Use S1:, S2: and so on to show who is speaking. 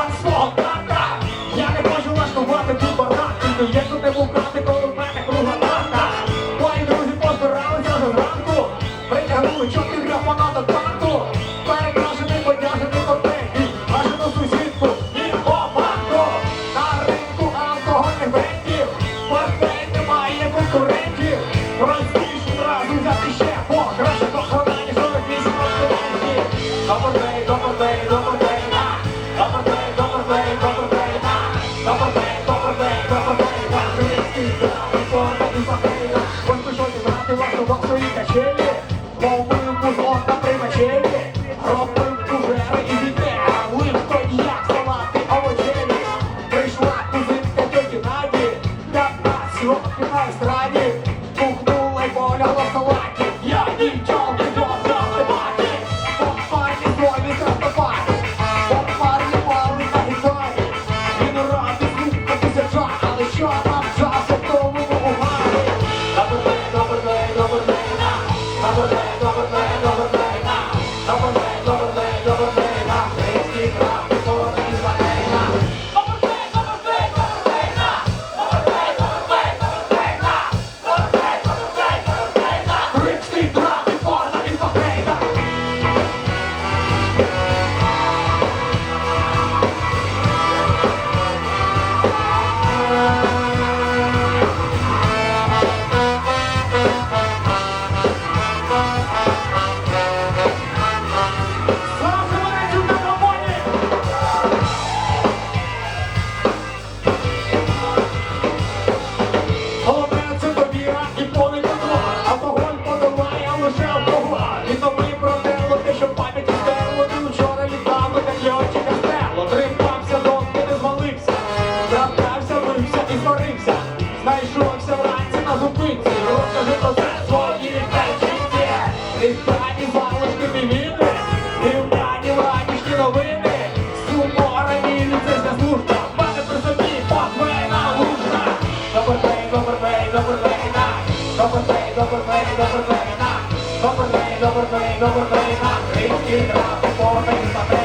S1: what's Прийшла кузинка тьоті Наді, 15 років на на. Знайшовся вранці на зупинці. Розкажи про це своїй печінці. Ти стані залишки мівіни. І в дані ранішні новини. Сумора міліцейська служба. В мене при собі подвійна лужна. Добрий день, добрий день, добрий день. Добрий день, добрий день, добрий день. Добрий день, добрий день, добрий день, повний статей.